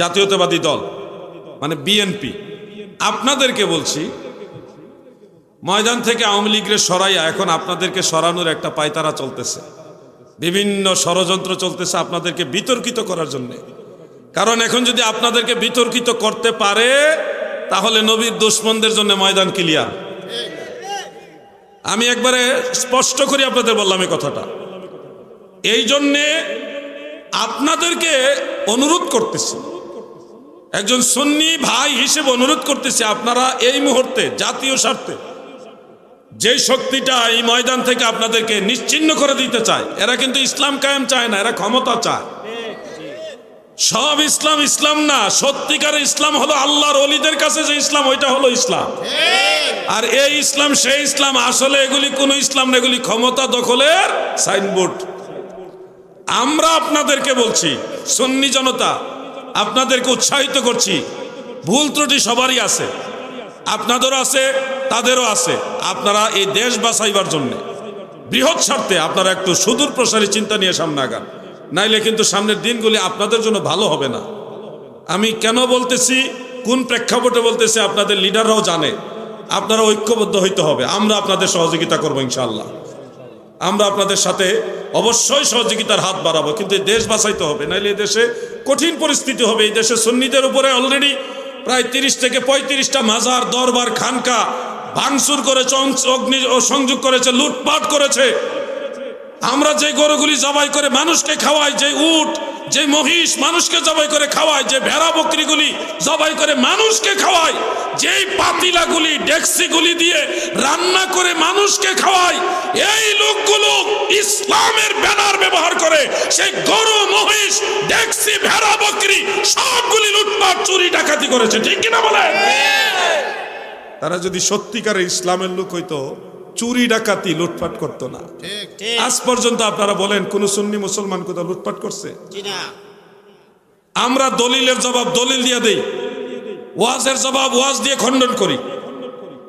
জাতীয়তাবাদী দল মানে বিএনপি আপনাদেরকে বলছি, ময়দান থেকে আওয়ামী লীগের সরাইয়া এখন আপনাদেরকে সরানোর একটা পায়তারা চলতেছে। বিভিন্ন ষড়যন্ত্র চলতেছে আপনাদেরকে বিতর্কিত করার জন্য। কারণ এখন যদি আপনাদেরকে বিতর্কিত করতে পারে, তাহলে নবীর দুশ্মনদের জন্য ময়দান ক্লিয়ার। আমি একবারে স্পষ্ট করে আপনাদের বললাম এই কথাটা। এই জন্যে আপনাদেরকে অনুরোধ করতেছি একজন সুন্নি ভাই হিসেবে অনুরোধ করতেছি, আপনারা এই মুহূর্তে জাতীয় স্বার্থে যে শক্তিটা এই ময়দান থেকে আপনাদেরকে নিশ্চিন্ন করে দিতে চায়, এরা কিন্তু ইসলাম কায়েম চায় না, এরা ক্ষমতা চায়। সব ইসলাম ইসলাম না, সত্যিকার ইসলাম হলো আল্লাহর অলিদের কাছে যে ইসলাম, ওইটা হলো ইসলাম। আর এই ইসলাম, সেই ইসলাম, আসলে এগুলি কোনো ইসলাম না, এগুলি ক্ষমতা দখলের সাইনবোর্ড। আমরা আপনাদেরকে বলছি, সন্নি জনতা আপনাদেরকে উৎসাহিত করছি। ভুল ত্রুটি সবারই আছে। আপনাদেরও আছে, তাদেরও আছে। আপনারা এই দেশ বাঁচাইবার জন্য। বৃহৎ স্বার্থে আপনারা একটু সুদূর প্রসারী চিন্তা নিয়ে সামনে আগান। নাইলে কিন্তু সামনের দিনগুলি আপনাদের জন্য ভালো হবে না। আমি কেন বলতেছি? কোন প্রেক্ষাপটে বলতেছি? আপনাদের লিডাররাও জানে। আপনারা ঐক্যবদ্ধ হইতে হবে। আমরা আপনাদের সহযোগিতা করব ইনশাআল্লাহ। আমরা আপনাদের সাথে অবশ্যই সহযোগিতার হাত বাড়াবো, কিন্তু দেশ বাঁচাইতে হবে নাহলে দেশে কঠিন পরিস্থিতি হবে। এই দেশে সুন্নিদের উপরে অলরেডি প্রায় তিরিশ থেকে পঁয়ত্রিশটা মাজার, দরবার, খানকা ভাঙচুর করেছে অগ্নি ও সংযোগ করেছে, লুটপাট করেছে। আমরা যে গরুগুলি জবাই করে মানুষকে খাওয়াই, যে উট যে মহিষ মানুষকে জবাই করে খাওয়ায়, যে ভেড়া বকরিগুলি জবাই করে মানুষকে খাওয়ায়, যেই পাতিলাগুলি, ডেক্সিগুলি দিয়ে রান্না করে মানুষকে খাওয়ায়, এই লোকগুলো ইসলামের ব্যানার ব্যবহার করে, সেই গরু, মহিষ, ডেক্সি, ভেড়া, বকরি সবগুলি লুটপাট, চুরি, ডাকাতি করেছে। ঠিক কিনা বলে তারা যদি সত্যিকারের ইসলামের লোক হইতো চুরি ডাকাতি লুটপাট করতো না। আজ পর্যন্ত আপনারা বলেন কোন সুন্নি মুসলমান কোথাও লুটপাট করছে? আমরা দলিলের জবাব দলিল দিয়ে দেই। ওয়াজের জবাব ওয়াজ দিয়ে খণ্ডন করি।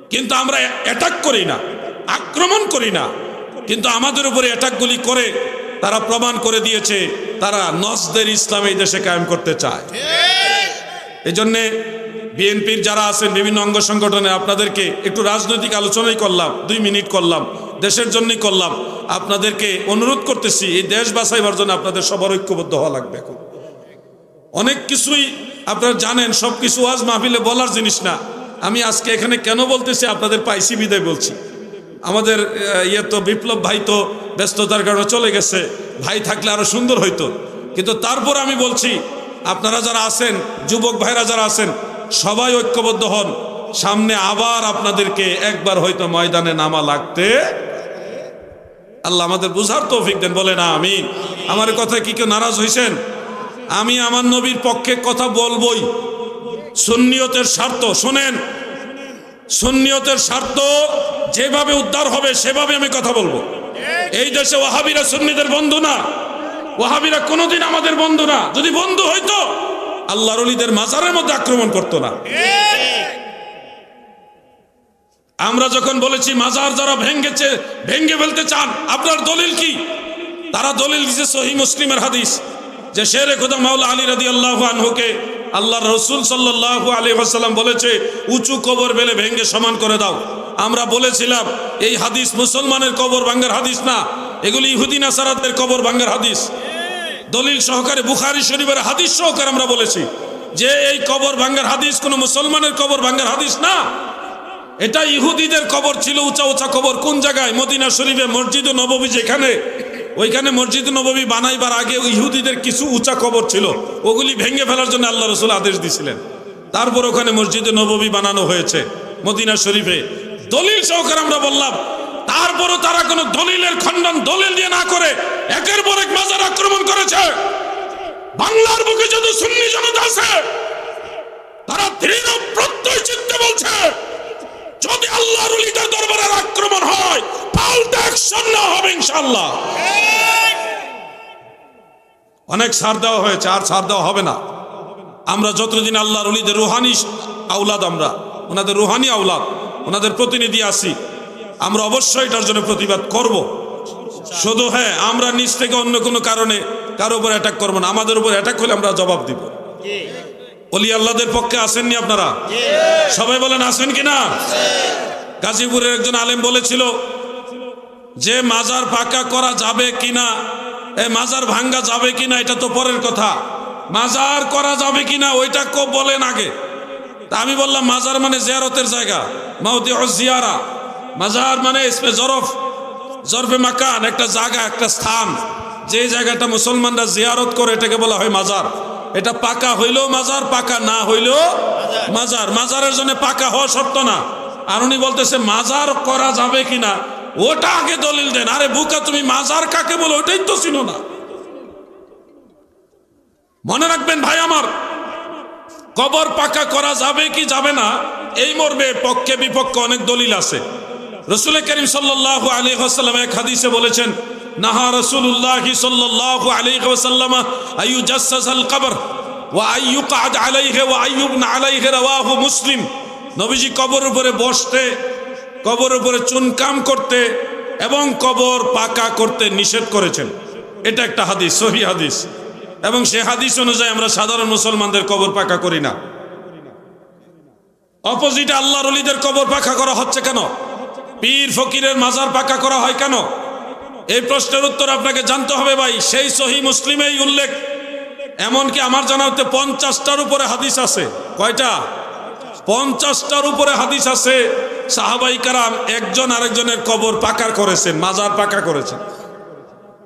কিন্তু আমরা অ্যাটাক করি না আক্রমণ করি না। কিন্তু আমাদের উপরে অ্যাটাকগুলি করে তারা প্রমাণ করে দিয়েছে তারা নসদের ইসলাম এই দেশে কায়েম করতে চায়। এই জন্যে বিএনপির যারা আছেন বিভিন্ন অঙ্গ সংগঠনে আপনাদেরকে একটু রাজনৈতিক আলোচনাই করলাম, দুই মিনিট করলাম, দেশের জন্যই করলাম। আপনাদেরকে অনুরোধ করতেছি, এই দেশ বাঁচাইবার জন্য আপনাদের সবার ঐক্যবদ্ধ হওয়া লাগবে এখন। অনেক কিছুই আপনারা জানেন সব কিছু আজ মাহফিলে বলার জিনিস না। আমি আজকে এখানে কেন বলতেছি, আপনাদের পাইসি বিদায় বলছি। আমাদের ইয়ে তো বিপ্লব ভাই তো ব্যস্ততার কারণে চলে গেছে, ভাই থাকলে আরও সুন্দর হইতো। কিন্তু তারপর আমি বলছি, আপনারা যারা আছেন, যুবক ভাইরা যারা আছেন সবাই ঐক্যবদ্ধ হন। সামনে আবার আপনাদেরকে একবার হয়তো ময়দানে নামা লাগতে আল্লাহ আমাদের বুঝার তৌফিক দেন বলে না আমি আমার কথা কি কেউ নারাজ হয়েছেন? আমি আমার নবীর পক্ষে কথা বলবই। সুন্নিয়তের স্বার্থ, শোনেন। সুন্নিয়তের স্বার্থ যেভাবে উদ্ধার হবে, সেভাবে আমি কথা বলব। এই দেশে ওয়াহাবিরা সুন্নিদের বন্ধু না। ওয়াহাবিরা কোনোদিন আমাদের বন্ধু না। যদি বন্ধু হইতো আল্লাহর অলিদের মাজারের মধ্যে আক্রমণ করতো না। আমরা যখন বলেছি, মাজার যারা ভেঙ্গেছে, ভেঙ্গে ফেলতে চান, আপনার দলিল কি? তারা দলিল দিছে সহি মুসলিমের হাদিস, যে শেরে খুদা মাওলা আলী রাদি আল্লাহ আনহুকে আল্লাহ রসুল সাল্লাহ আলী আসাল্লাম বলেছে, উঁচু কবর বেলে ভেঙ্গে সমান করে দাও। আমরা বলেছিলাম, এই হাদিস মুসলমানের কবর ভাঙ্গার হাদিস না, এগুলি ইহুদি নাসারাতের কবর ভাঙ্গার হাদিস। দলিল সহকারে বুখারি শরীফের হাদিস সহকারে আমরা বলেছি যে এই কবর ভাঙ্গার হাদিস কোনো মুসলমানের কবর ভাঙ্গার হাদিস না। এটা ইহুদিদের কবর ছিল, উঁচা উঁচা কবর। কোন জায়গায়? মদিনা শরীফে মসজিদ নববী যেখানে, ওইখানে মসজিদ নববী বানাইবার আগে ইহুদিদের কিছু উঁচা কবর ছিল। ওগুলি ভেঙে ফেলার জন্য আল্লাহ রসুল আদেশ দিছিলেন। তারপর ওখানে মসজিদ নববী বানানো হয়েছে মদিনা শরীফে। দলিল সহকারে আমরা বললাম তারপরও তারা কোনো দলিলের খণ্ডন দলিল দিয়ে না করে একের পর এক মাজার আক্রমণ করেছে। বাংলার বুকে যত সুন্নি জনতা আছে, তারা দৃঢ় প্রত্যয় চিত্তে বলছে, যদি আল্লাহর উলিদের দরবারের আক্রমণ হয়, পাল্টা অ্যাকশন না হবে ইনশাআল্লাহ। অনেক সার দেওয়া হয়েছে, আর সার দেওয়া হবে না। আমরা যতদিন আল্লাহর উলিদের রুহানি আউলাদ আমরা, ওনাদের রুহানি আউলাদ ওনাদের প্রতিনিধি আছি। আমরা অবশ্যই এটার জন্য প্রতিবাদ করব। শুধু হ্যাঁ আমরা নিজ থেকে অন্য কোনো কারণে কারও উপর অ্যাটাক করব না। আমাদের উপর অ্যাটাক হলে আমরা জবাব দিব। অলি আল্লাহদের পক্ষে আসেননি আপনারা? সবাই বলেন আসেন কি না গাজীপুরের একজন আলেম বলেছিল, যে মাজার পাকা করা যাবে কিনা, এ মাজার ভাঙ্গা যাবে কিনা, এটা তো পরের কথা। মাজার করা যাবে কিনা, ওইটা কো, বলেন আগে। তা আমি বললাম, মাজার মানে জিয়ারতের জায়গা। মাউদি জিয়ারা মাজার মানে ইসমে জরফ, জরফে মাকান, একটা জায়গা, একটা স্থান। যে জায়গাটা মুসলমানরা জিয়ারত করে, এটাকে বলা হয় মাজার। এটা পাকা হইলেও মাজার, পাকা না হইলেও মাজার। মাজারের জন্য পাকা হওয়া শর্ত না। আর উনি বলতেছে, মাজার করা যাবে কিনা? ওটা আগে দলিল দেন। আরে বুকা, তুমি মাজার কাকে বলো? ওটাই তো চিনো না। মনে রাখবেন ভাই আমার, কবর পাকা করা যাবে কি যাবে না, এই মর্মে পক্ষে বিপক্ষে অনেক দলিল আছে। রসুল করিম সাল্লাহ আলী হাসাল্লাম এক হাদিসে বলেছেন, নাহা রসুল্লাহ সাল্লাহ আলী ওয়াসাল্লাম আয়ু জাসাল কবর ওয়া আইয়ু কাদ আলাইহে ওয়া আইয়ুব না আলাইহে রাওয়াহু মুসলিম। নবীজি কবর উপরে বসতে, কবর উপরে চুনকাম করতে এবং কবর পাকা করতে নিষেধ করেছেন। এটা একটা হাদিস, সহি হাদিস। এবং সে হাদিস অনুযায়ী আমরা সাধারণ মুসলমানদের কবর পাকা করি না। অপোজিটে আল্লাহর অলিদের কবর পাকা করা হচ্ছে কেন? পীর ফকিরের মাজার পাকা করা হয় কেন? এই প্রশ্নের উত্তর আপনাকে জানতে হবে ভাই, সেই সহি মুসলিমেই উল্লেখ। এমনকি আমার জানা হতে পঞ্চাশটার উপরে হাদিস আছে। কয়টা? পঞ্চাশটার উপরে হাদিস আছে। সাহাবাই কারাম একজন আরেকজনের কবর পাকা করেছেন, মাজার পাকা করেছেন।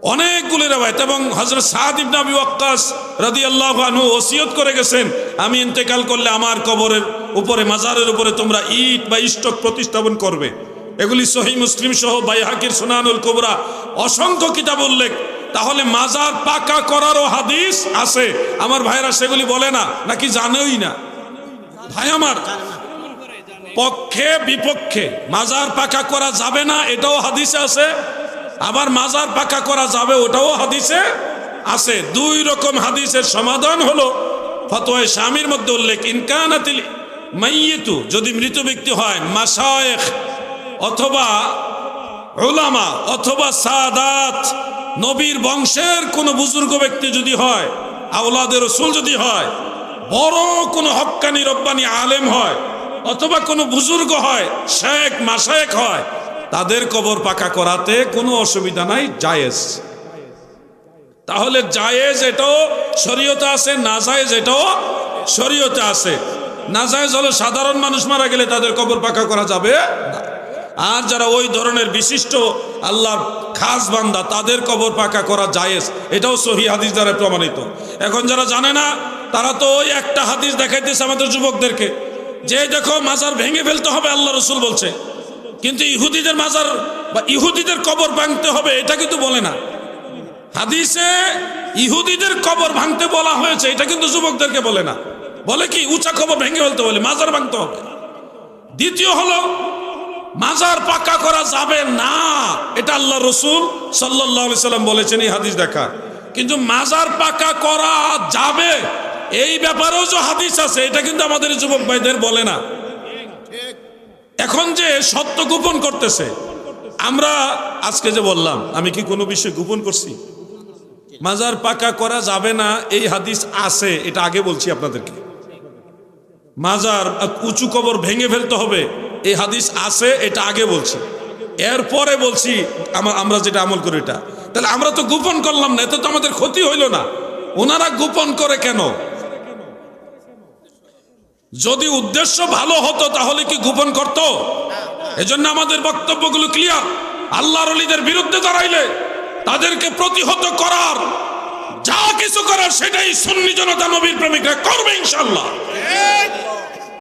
অনেকগুলি রেবায়ত এবং হজরত সাদ ইবনে আবি ওয়াক্কাস রাদিয়াল্লাহু আনহু ওসিয়ত করে গেছেন, আমি ইন্তেকাল করলে আমার কবরের উপরে, মাজারের উপরে তোমরা ইট বা ইষ্টক প্রতিস্থাপন করবে। এগুলি সহি মুসলিম সহ বাইহাকির সুনানুল কুবরা। অসংখ্য কিতাব উল্লেখ। তাহলে মাজার পাকা করারও হাদিস আছে। আমার ভাইরা সেগুলি বলে না, নাকি জানেই না? ভাই আমার, পক্ষে বিপক্ষে মাজার পাকা করা যাবে না, এটাও হাদিসে আছে। আবার মাজার পাকা করা যাবে, ওটাও হাদিসে আছে। দুই রকম হাদিসের সমাধান হলো ফতোয় স্বামীর মধ্যে উল্লেখ ইনকানাতিল মাইয়েতু যদি মৃত ব্যক্তি হয় মাসায়েখ অথবা ওলামা অথবা সাদাত, নবীর বংশের কোন বুজুর্গ ব্যক্তি যদি হয় আওলাদের রসুল যদি হয়, বড় কোনো হক্কানি রব্বানি আলেম হয়, অথবা কোনো বুজুর্গ হয়, শেখ মাসায়েক হয়, তাদের কবর পাকা করাতে কোনো অসুবিধা নাই, জায়েজ তাহলে জায়েজ এটাও শরীয়তে আছে, না জায়েজ এটাও শরীয়তে আছে না জায়েজ হলো সাধারণ মানুষ মারা গেলে তাদের কবর পাকা করা যাবে না। আর যারা ওই ধরনের বিশিষ্ট আল্লাহর খাস বান্দা, তাদের কবর পাকা করা জায়েজ। এটাও সহি হাদিস দ্বারা প্রমাণিত। এখন যারা জানে না, তারা তো ওই একটা হাদিস দেখাইতেছে আমাদের যুবকদেরকে। যে দেখো মাজার ভেঙে ফেলতে হবে, আল্লাহ রসুল বলছে। কিন্তু ইহুদিদের মাজার বা ইহুদিদের কবর ভাঙতে হবে, এটা কিন্তু বলে না। হাদিসে ইহুদিদের কবর ভাঙতে বলা হয়েছে, এটা কিন্তু যুবকদেরকে বলে না। বলে কি, উঁচা কবর ভেঙে ফেলতে বলে মাজার ভাঙতে হবে। দ্বিতীয় হলো মাজার পাকা করা যাবে না। এটা আল্লাহ রসুল সাল্লাম বলেছেন, এই হাদিস দেখা। কিন্তু মাজার পাকা করা যাবে, এই ব্যাপারেও যে হাদিস আছে, এটা কিন্তু আমাদের যুবক ভাইদের বলে না। এখন যে সত্য গোপন করতেছে, আমরা আজকে যে বললাম, আমি কি কোনো বিষয় গোপন করছি? মাজার পাকা করা যাবে না, এই হাদিস আছে, এটা আগে বলছি আপনাদেরকে। মাজার উঁচু কবর ভেঙে ফেলতে হবে এই হাদিস আছে, এটা আগে বলছি। এরপরে বলছি, আমা- আমরা যেটা আমল করি এটা। তাহলে আমরা তো গোপন করলাম না, এতে তো আমাদের ক্ষতি হইল না। ওনারা গোপন করে কেন? যদি উদ্দেশ্য ভালো হতো, তাহলে কি গোপন করত? এজন্য আমাদের বক্তব্যগুলো ক্লিয়ার আল্লাহর অলিদের বিরুদ্ধে দাঁড়াইলে তাদেরকে প্রতিহত করার, যা কিছু করার, সেটাই সুন্নি জনতা নবীর প্রেমিকরা করবে ইনশাল্লাহ